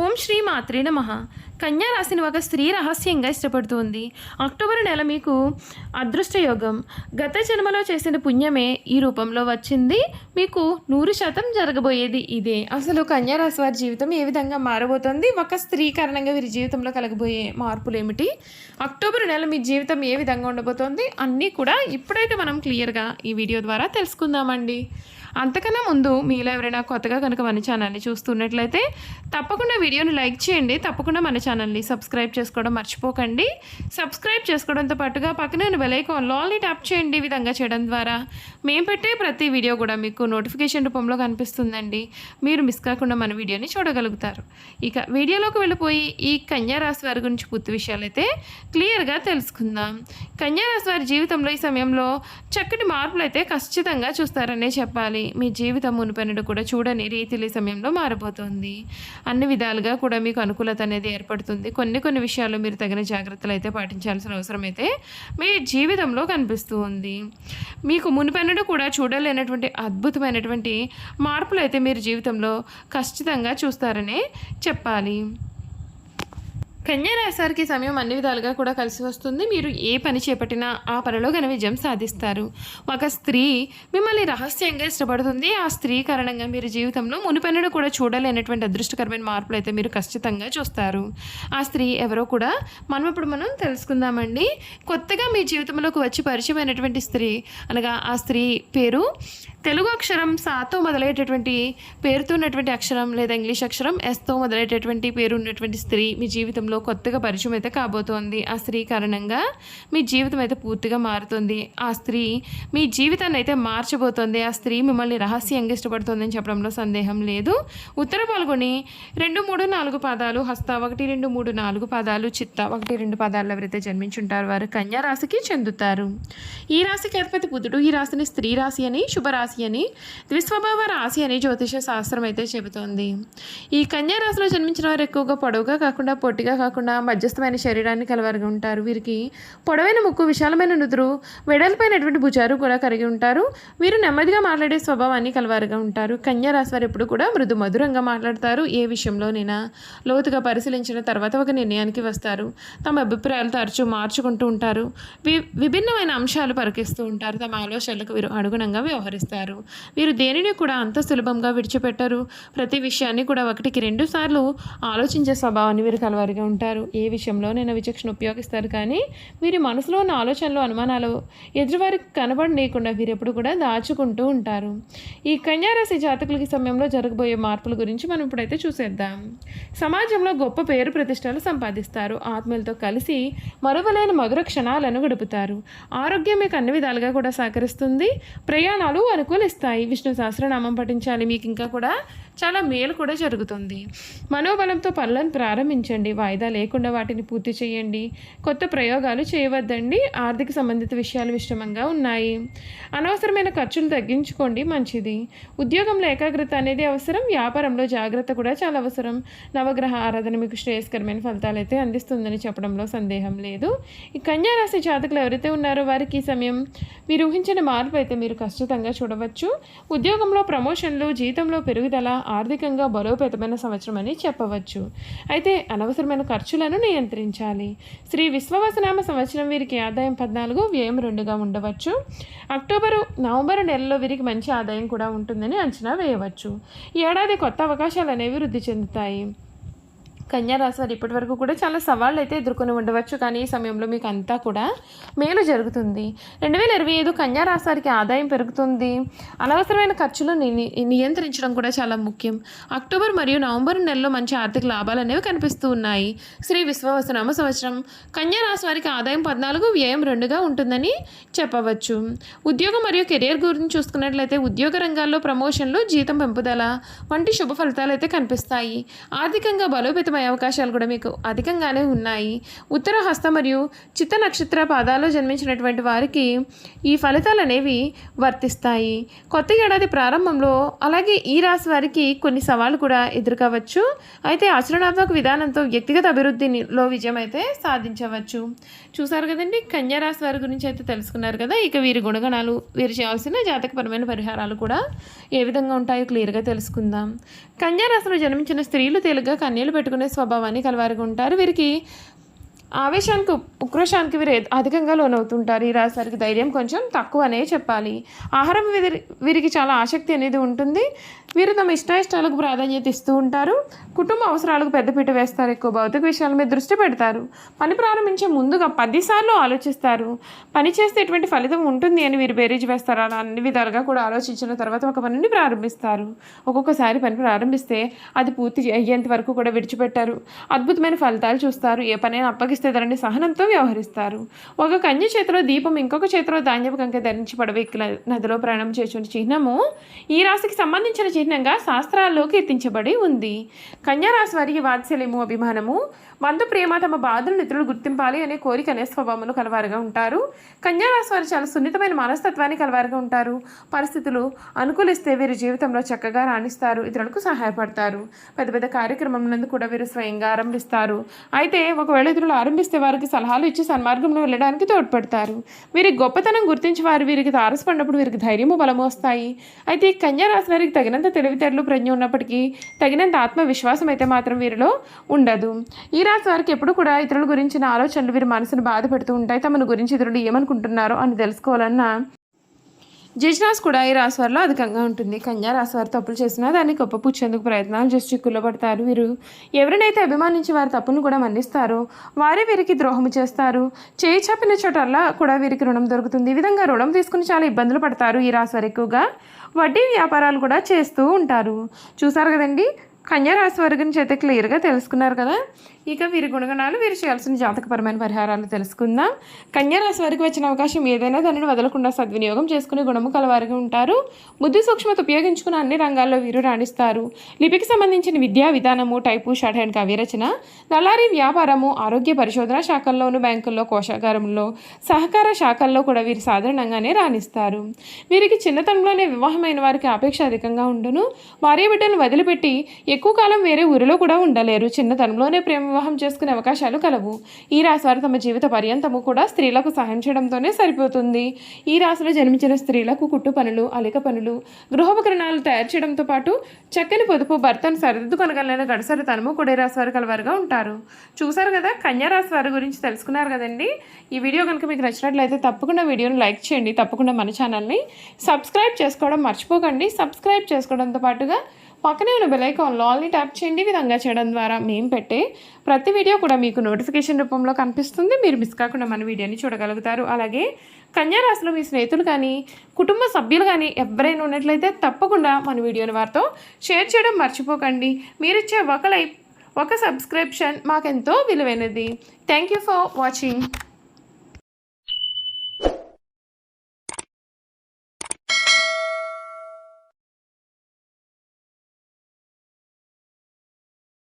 ఓం శ్రీ మాత్రే నమ. కన్యా రాసిన ఒక స్త్రీ రహస్యంగా ఇష్టపడుతుంది. అక్టోబర్ నెల మీకు అదృష్ట యోగం. గత జన్మలో చేసిన పుణ్యమే ఈ రూపంలో వచ్చింది. మీకు నూరు శాతం జరగబోయేది ఇదే. అసలు కన్యా రాశి వారి జీవితం ఏ విధంగా మారబోతోంది? ఒక స్త్రీ కారణంగా వీరి జీవితంలో కలగబోయే మార్పులు ఏమిటి అక్టోబర్ నెల మీ జీవితం ఏ విధంగా ఉండబోతోంది? అన్నీ కూడా ఇప్పుడైతే మనం క్లియర్గా ఈ వీడియో ద్వారా తెలుసుకుందామండి. అంతకన్నా ముందు మీలో ఎవరైనా కొత్తగా కనుక మన ఛానల్ని చూస్తున్నట్లయితే తప్పకుండా వీడియోని లైక్ చేయండి. తప్పకుండా మన ఛానల్ని సబ్స్క్రైబ్ చేసుకోవడం మర్చిపోకండి. సబ్స్క్రైబ్ చేసుకోవడంతో పాటుగా పక్కనే బెలైకాన్లో ఆల్ని ట్యాప్ చేయండి. ఈ విధంగా చేయడం ద్వారా మేము పెట్టే ప్రతి వీడియో కూడా మీకు నోటిఫికేషన్ రూపంలో కనిపిస్తుందండి. మీరు మిస్ కాకుండా మన వీడియోని చూడగలుగుతారు. ఇక వీడియోలోకి వెళ్ళిపోయి ఈ కన్యారాశి వారి గురించి పూర్తి విషయాలు అయితే క్లియర్గా తెలుసుకుందాం. కన్యారాశి వారి జీవితంలో ఈ సమయంలో చక్కటి మార్పులు అయితే ఖచ్చితంగా చూస్తారనే చెప్పాలి. మీ జీవితం మునిపెన్నడు కూడా చూడని రీతిలో సమయంలో మారిపోతుంది. అన్ని విధాలుగా కూడా మీకు అనుకూలత అనేది ఏర్పడుతుంది. కొన్ని కొన్ని విషయాల్లో మీరు తగిన జాగ్రత్తలు అయితే పాటించాల్సిన అవసరం అయితే మీ జీవితంలో కనిపిస్తూ ఉంది. మీకు మునిపెన్నడు కూడా చూడలేనటువంటి అద్భుతమైనటువంటి మార్పులు అయితే మీరు జీవితంలో ఖచ్చితంగా చూస్తారనే చెప్పాలి. కన్యారాశివారికి సమయం అన్ని విధాలుగా కూడా కలిసి వస్తుంది. మీరు ఏ పని చేపట్టినా ఆ పనిలో ఘన విజయం సాధిస్తారు. ఒక స్త్రీ మిమ్మల్ని రహస్యంగా ఇష్టపడుతుంది. ఆ స్త్రీ కారణంగా మీరు జీవితంలో మునిపెన్నడు కూడా చూడలేనటువంటి అదృష్టకరమైన మార్పులు అయితే మీరు ఖచ్చితంగా చూస్తారు. ఆ స్త్రీ ఎవరో కూడా మనం ఇప్పుడు మనం తెలుసుకుందామండి. కొత్తగా మీ జీవితంలోకి వచ్చి పరిచయమైనటువంటి స్త్రీ అనగా ఆ స్త్రీ పేరు తెలుగు అక్షరం సాతో మొదలయ్యేటటువంటి పేరుతో ఉన్నటువంటి అక్షరం లేదా ఇంగ్లీష్ అక్షరం ఎస్తో మొదలయ్యేటటువంటి పేరు ఉన్నటువంటి స్త్రీ మీ జీవితంలో కొత్తగా పరిచయం అయితే కాబోతోంది. ఆ స్త్రీ కారణంగా మీ జీవితం అయితే పూర్తిగా మారుతుంది. ఆ స్త్రీ మీ జీవితాన్ని అయితే మార్చబోతోంది. ఆ స్త్రీ మిమ్మల్ని రహస్యంగా ఇష్టపడుతుందని చెప్పడంలో సందేహం లేదు. ఉత్తర పాల్గొని రెండు మూడు నాలుగు పాదాలు హస్త ఒకటి రెండు మూడు నాలుగు పాదాలు చిత్త ఒకటి రెండు పాదాలు ఎవరైతే జన్మించుంటారు వారు కన్యా రాశికి చెందుతారు. ఈ రాశికి అధిపతి బుధుడు. ఈ రాశిని స్త్రీ రాశి అని శుభరాశి అని ద్విస్వభావ రాశి అని జ్యోతిష శాస్త్రం అయితే చెబుతోంది. ఈ కన్యా రాశిలో జన్మించిన వారు ఎక్కువగా పొడవుగా కాకుండా పొట్టిగా కాకుండా మధ్యస్థమైన శరీరాన్ని కలవరిగి ఉంటారు. వీరికి పొడవైన ముక్కు విశాలమైన నుదురు వెడల్పైనటువంటి భుజారు కూడా కలిగి ఉంటారు. వీరు నెమ్మదిగా మాట్లాడే స్వభావాన్ని కలవారుగా ఉంటారు. కన్యా రాశి వారు ఎప్పుడు కూడా మృదు మధురంగా మాట్లాడతారు. ఏ విషయంలోనైనా లోతుగా పరిశీలించిన తర్వాత ఒక నిర్ణయానికి వస్తారు. తమ అభిప్రాయాలు తరచూ మార్చుకుంటూ ఉంటారు. వి విభిన్నమైన అంశాలు పరికిస్తూ ఉంటారు. తమ ఆలోచనలకు వీరు అనుగుణంగా వ్యవహరిస్తారు. వీరు దేనిని కూడా అంత సులభంగా విడిచిపెట్టరు. ప్రతి విషయాన్ని కూడా ఒకటికి రెండు సార్లు ఆలోచించే స్వభావాన్ని వీరు కలవారిగా ఉంటారు. ఏ విషయంలోనైనా విచక్షణ ఉపయోగిస్తారు కానీ వీరి మనసులో ఉన్న ఆలోచనలు అనుమానాలు ఎదురువారికి కనబడనీయకుండా వీరు ఎప్పుడు కూడా దాచుకుంటూ ఉంటారు. ఈ కన్యారాశి జాతకులకి సమయంలో జరగబోయే మార్పుల గురించి మనం ఇప్పుడైతే చూసేద్దాం. సమాజంలో గొప్ప పేరు ప్రతిష్టలు సంపాదిస్తారు. ఆత్మీయులతో కలిసి మరువలేని మధుర క్షణాలను గడుపుతారు. ఆరోగ్యం మీకు అన్ని విధాలుగా కూడా సహకరిస్తుంది. ప్రయాణాలు అనుకూలిస్తాయి. విష్ణు సహస్రనామం పఠించాలి. మీకు ఇంకా కూడా చాలా మేలు కూడా జరుగుతుంది. మనోబలంతో పనులను ప్రారంభించండి. వాయిదా లేకుండా వాటిని పూర్తి చేయండి. కొత్త ప్రయోగాలు చేయవద్దండి. ఆర్థిక సంబంధిత విషయాలు విషమంగా ఉన్నాయి. అనవసరమైన ఖర్చులు తగ్గించుకోండి. మంచిది. ఉద్యోగంలో ఏకాగ్రత అనేది అవసరం. వ్యాపారంలో జాగ్రత్త కూడా చాలా అవసరం. నవగ్రహ ఆరాధన మీకు శ్రేయస్కరమైన ఫలితాలు అయితే అందిస్తుందని చెప్పడంలో సందేహం లేదు. ఈ కన్యారాశి జాతకులు ఎవరైతే ఉన్నారో వారికి ఈ సమయం మీరు ఊహించిన మార్పు అయితే మీరు ఖచ్చితంగా చూడవచ్చు. ఉద్యోగంలో ప్రమోషన్లు జీతంలో పెరుగుదల ఆర్థికంగా బలోపేతమైన సంవత్సరం అని చెప్పవచ్చు. అయితే అనవసరమైన ఖర్చులను నియంత్రించాలి. శ్రీ విశ్వవసనామ సంవత్సరం వీరికి ఆదాయం పద్నాలుగు వ్యయం రెండుగా ఉండవచ్చు. అక్టోబరు నవంబర్ నెలలో వీరికి మంచి ఆదాయం కూడా ఉంటుందని అంచనా వేయవచ్చు. ఏడాది కొత్త అవకాశాలు అనేవి వృద్ధి చెందుతాయి. కన్యా ఇప్పటి వరకు కూడా చాలా సవాళ్ళు అయితే ఎదుర్కొని ఉండవచ్చు కానీ ఈ సమయంలో మీకు అంతా కూడా మేలు జరుగుతుంది. రెండు వేల ఇరవై ఐదు కన్యారాశారికి ఆదాయం పెరుగుతుంది. అనవసరమైన ఖర్చులు ని- నియంత్రించడం కూడా చాలా ముఖ్యం. అక్టోబర్ మరియు నవంబర్ నెలలో మంచి ఆర్థిక లాభాలు అనేవి కనిపిస్తూ ఉన్నాయి. శ్రీ విశ్వవసనామ సంవత్సరం. కన్యారాశి వారికి ఆదాయం పద్నాలుగు వ్యయం రెండుగా ఉంటుందని చెప్పవచ్చు. ఉద్యోగం మరియు కెరియర్ గురించి చూసుకున్నట్లయితే ఉద్యోగ రంగాల్లో ప్రమోషన్లు జీతం పెంపుదల వంటి శుభ ఫలితాలు అయితే కనిపిస్తాయి. ఆర్థికంగా బలోపేతం అదృష్టమయ్యే అవకాశాలు కూడా మీకు అధికంగానే ఉన్నాయి. ఉత్తర హస్త మరియు చిత్త నక్షత్ర పాదాల్లో జన్మించినటువంటి వారికి ఈ ఫలితాలు అనేవి వర్తిస్తాయి. కొత్త ఏడాది ప్రారంభంలో అలాగే ఈ రాశి వారికి కొన్ని సవాళ్ళు కూడా ఎదుర్కోవచ్చు. అయితే ఆచరణాత్మక విధానంతో వ్యక్తిగత అభివృద్ధిలో విజయం అయితే సాధించవచ్చు. చూసారు కదండి? కన్యా రాశి వారి గురించి అయితే తెలుసుకున్నారు కదా? ఇక వీరి గుణగణాలు వీరు చేయాల్సిన జాతకపరమైన పరిహారాలు కూడా ఏ విధంగా ఉంటాయో క్లియర్గా తెలుసుకుందాం. కన్యా రాశిలో జన్మించిన స్త్రీలు తేలిగ్గా కన్యలు పెట్టుకునే స్వభావాన్ని కలవారిగా ఉంటారు. వీరికి ఆవేశానికి ఉక్రోషానికి వీరు అధికంగా లోనవుతుంటారు. ఈ రాశివారికి ధైర్యం కొంచెం తక్కువ అనే చెప్పాలి. ఆహారం వీరి వీరికి చాలా ఆసక్తి అనేది ఉంటుంది. వీరు తమ ఇష్టాయిష్టాలకు ప్రాధాన్యత ఇస్తూ ఉంటారు. కుటుంబ అవసరాలకు పెద్దపీట వేస్తారు. ఎక్కువ భౌతిక విషయాల మీద దృష్టి పెడతారు. పని ప్రారంభించే ముందుగా పదిసార్లు ఆలోచిస్తారు. పని చేస్తే ఎటువంటి ఫలితం ఉంటుంది అని వీరు బేరీజ్ వేస్తారు. అలా అన్ని విధాలుగా కూడా ఆలోచించిన తర్వాత ఒక పనిని ప్రారంభిస్తారు. ఒక్కొక్కసారి పని ప్రారంభిస్తే అది పూర్తి అయ్యేంత వరకు కూడా విడిచిపెట్టారు. అద్భుతమైన ఫలితాలు చూస్తారు. ఏ పనైనా అప్పగిస్తే దానిని సహనంతో వ్యవహరిస్తారు. ఒక కన్య చేతిలో దీపం ఇంకొక చేతిలో ధాన్యపు కంక ధరించి పడవెక్కి నదిలో ప్రయాణం చేసిన చిహ్నము ఈ రాశికి సంబంధించిన చిహ్నంగా శాస్త్రాల్లో కీర్తించబడి ఉంది. కన్యారాశి వారికి వాత్సల్యము అభిమానము బంధు ప్రేమ తమ బాధలు నిధులు గుర్తింపాలి అనే కోరిక అనే స్వభావమును కలవారుగా ఉంటారు. కన్యారాశి వారు చాలా సున్నితమైన మనస్తత్వాన్ని కలవారుగా ఉంటారు. పరిస్థితులు అనుకూలిస్తే వీరి జీవితంలో చక్కగా రాణిస్తారు ఇతరులకు సహాయపడతారు. పెద్ద పెద్ద కార్యక్రమం నందు కూడా వీరు స్వయంగా ఆరంభిస్తారు. అయితే ఒకవేళ ఇతరులు ప్రారంభిస్తే వారికి సలహాలు ఇచ్చి సన్మార్గంలో వెళ్ళడానికి తోడ్పడతారు. వీరి గొప్పతనం గుర్తించి వారు వీరికి తారసపడినప్పుడు వీరికి ధైర్యము బలము వస్తాయి. అయితే కన్యా రాశి వారికి తగినంత తెలివితేటలు ప్రజ్ఞ ఉన్నప్పటికీ తగినంత ఆత్మవిశ్వాసం అయితే మాత్రం వీరిలో ఉండదు. ఈ రాశి వారికి ఎప్పుడు కూడా ఇతరుల గురించిన ఆలోచనలు వీరి మనసును బాధ పెడుతూ ఉంటాయి. తమను గురించి ఇతరులు ఏమనుకుంటున్నారో అని తెలుసుకోవాలన్న జిజ్నాస్ కూడా ఈ రాశివారిలో అధికంగా ఉంటుంది. కన్యా రాశివారు తప్పులు చేసినా దాన్ని గొప్పపుచ్చేందుకు ప్రయత్నాలు చేసి చిక్కుల్లో పడతారు. వీరు ఎవరినైతే అభిమానించి వారి తప్పును కూడా మన్నిస్తారో వారే వీరికి ద్రోహము చేస్తారు. చేయి చెప్పిన చోటల్లా కూడా వీరికి రుణం దొరుకుతుంది. ఈ విధంగా రుణం తీసుకుని చాలా ఇబ్బందులు పడతారు ఈ రాశివారు ఎక్కువగా. వడ్డీ వ్యాపారాలు కూడా చేస్తూ ఉంటారు. చూసారు కదండి? కన్యా రాశి వారి గురించి అయితే క్లియర్గా తెలుసుకున్నారు కదా? ఇక వీరి గుణగణాలు వీరు చేయాల్సిన జాతకపరమైన పరిహారాలు తెలుసుకుందాం. కన్యారాశి వారికి వచ్చిన అవకాశం ఏదైనా దానిని వదలకుండా సద్వినియోగం చేసుకునే గుణము కలవారుగా ఉంటారు. బుద్ధి సూక్ష్మత ఉపయోగించుకున్న అన్ని రంగాల్లో వీరు రాణిస్తారు. లిపికి సంబంధించిన విద్యా విధానము టైపు షార్ట్ హ్యాండ్ కవిరచన దళారీ వ్యాపారము ఆరోగ్య పరిశోధన శాఖల్లోను బ్యాంకుల్లో కోశాగారంలో సహకార శాఖల్లో కూడా వీరు సాధారణంగానే రాణిస్తారు. వీరికి చిన్నతనంలోనే వివాహమైన వారికి ఆపేక్ష అధికంగా ఉండును. భార్య బిడ్డను వదిలిపెట్టి ఎక్కువ కాలం వేరే ఊరిలో కూడా ఉండలేరు. చిన్నతనంలోనే ప్రేమ వివాహం చేసుకునే అవకాశాలు కలవు. ఈ రాశి వారు తమ జీవిత పర్యంతము కూడా స్త్రీలకు సహాయం చేయడంతోనే సరిపోతుంది. ఈ రాశిలో జన్మించిన స్త్రీలకు కుట్టు పనులు అలిక పనులు గృహోపకరణాలు తయారు చేయడంతో పాటు చక్కని పొదుపు భర్తను సరిదిద్దుకొనగలైన గడసరితనము కూడా ఈ రాశి వారు కలవారుగా ఉంటారు. చూసారు కదా కన్యా రాశి వారి గురించి తెలుసుకున్నారు కదండి. ఈ వీడియో కనుక మీకు నచ్చినట్లయితే తప్పకుండా వీడియోని లైక్ చేయండి. తప్పకుండా మన ఛానల్ని సబ్స్క్రైబ్ చేసుకోవడం మర్చిపోకండి. సబ్స్క్రైబ్ చేసుకోవడంతో పాటుగా పక్కనే ఉన్న బెలైకాన్ లాల్ని ఆల్ని ట్యాప్ చేయండి విధంగా చేయడం ద్వారా మేము పెట్టే ప్రతి వీడియో కూడా మీకు నోటిఫికేషన్ రూపంలో కనిపిస్తుంది. మీరు మిస్ కాకుండా మన వీడియోని చూడగలుగుతారు. అలాగే కన్యారాశిలో మీ స్నేహితులు కానీ కుటుంబ సభ్యులు కానీ ఎవరైనా ఉన్నట్లయితే తప్పకుండా మన వీడియోని వారితో షేర్ చేయడం మర్చిపోకండి. మీరిచ్చే ఒక లైక్ ఒక సబ్స్క్రిప్షన్ మాకెంతో విలువైనది. Thank you for watching